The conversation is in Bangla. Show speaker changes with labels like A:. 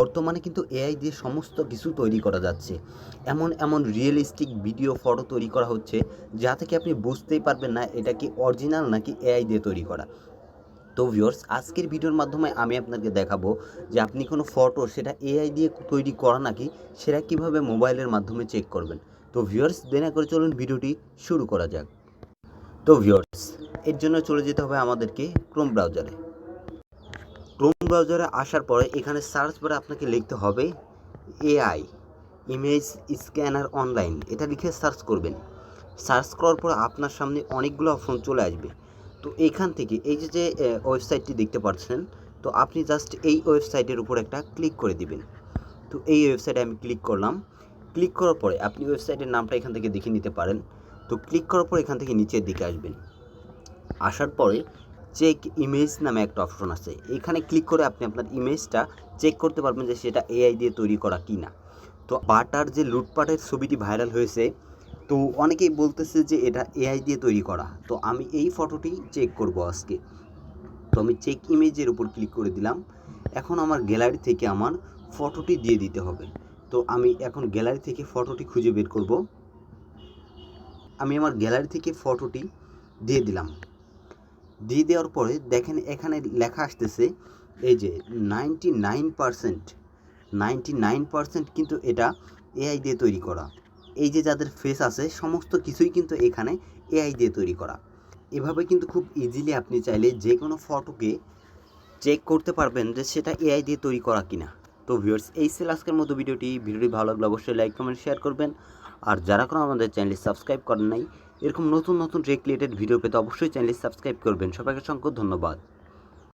A: বর্তমানে কিন্তু এআই দিয়ে সমস্ত কিছু তৈরি করা যাচ্ছে। এমন এমন রিয়েলিস্টিক ভিডিও ফটো তৈরি করা হচ্ছে, যা থেকে আপনি বুঝতেই পারবেন না এটা কি অরিজিনাল নাকি এআই দিয়ে তৈরি করা। তো ভিউয়ার্স আজকের ভিডিওর মাধ্যমে আমি আপনাকে দেখাবো যে আপনি কোনো ফটো সেটা এআই দিয়ে তৈরি করা নাকি সেটা কীভাবে মোবাইলের মাধ্যমে চেক করবেন। তো ভিউয়ার্স দেনা করে চলুন ভিডিওটি শুরু করা যাক। তো ভিউয়ার্স এর জন্য চলে যেতে হবে আমাদেরকে ক্রোম ব্রাউজারে ব্রাউজারে আসার পরে এখানে সার্চ বারে আপনাকে লিখতে হবে এআই ইমেজ স্ক্যানার অনলাইন এটা লিখে সার্চ করবেন। সার্চ করার পর আপনার সামনে অনেকগুলো অপশন চলে আসবে। তো এখান থেকে এই যে যে ওয়েবসাইটটি দেখতে পাচ্ছেন, তো আপনি জাস্ট এই ওয়েবসাইটের উপর একটা ক্লিক করে দিবেন। তো এই ওয়েবসাইটে আমি ক্লিক করলাম। ক্লিক করার পরে আপনি ওয়েবসাইটের নামটা এখান থেকে দেখে নিতে পারেন। তো ক্লিক করার পর এখান থেকে নিচের দিকে আসবেন। আসার পরে চেক ইমেজ নামে একটা অপশন আছে। এখানে ক্লিক করে আপনি আপনার ইমেজটা চেক করতে পারবেন যে সেটা এআই দিয়ে তৈরি করা কি না তো বাটার যে লুটপাটের ছবিটি ভাইরাল হয়েছে, তো অনেকেই বলতেছে যে এটা এআই দিয়ে তৈরি করা। তো আমি এই ফটোটি চেক করব আজকে। তো আমি চেক ইমেজের উপর ক্লিক করে দিলাম। এখন আমার গ্যালারি থেকে আমার ফটোটি দিয়ে দিতে হবে। তো আমি এখন গ্যালারি থেকে ফটোটি খুঁজে বের করব। আমি আমার গ্যালারি থেকে ফটোটি দিয়ে দিলাম। দিয়ে দেওয়ার পরে দেখেন এখানে লেখা আসতেছে, এই যে ninety nine percent ninety nine percent কিন্তু এটা এআই দিয়ে তৈরি করা। এই যে যাদের ফেস আছে, সমস্ত কিছুই কিন্তু এখানে এআই দিয়ে তৈরি করা। এভাবে কিন্তু খুব ইজিলি আপনি চাইলে যে কোনো ফটোকে চেক করতে পারবেন যে সেটা এআই দিয়ে তৈরি করা কিনা। তো ভিউয়ার্স এই ছিল আজকের মতো ভিডিওটি। ভিডিওটি ভালো লাগলে অবশ্যই লাইক কমেন্ট শেয়ার করবেন। আর যারা কোনো আমাদের চ্যানেলটি সাবস্ক্রাইব করেন নাই এরকম নতুন নতুন রেক রিলেটেড ভিডিও পেতে অবশ্যই চ্যানেলটি সাবস্ক্রাইব করবেন। সবাইকে অসংখ্য ধন্যবাদ।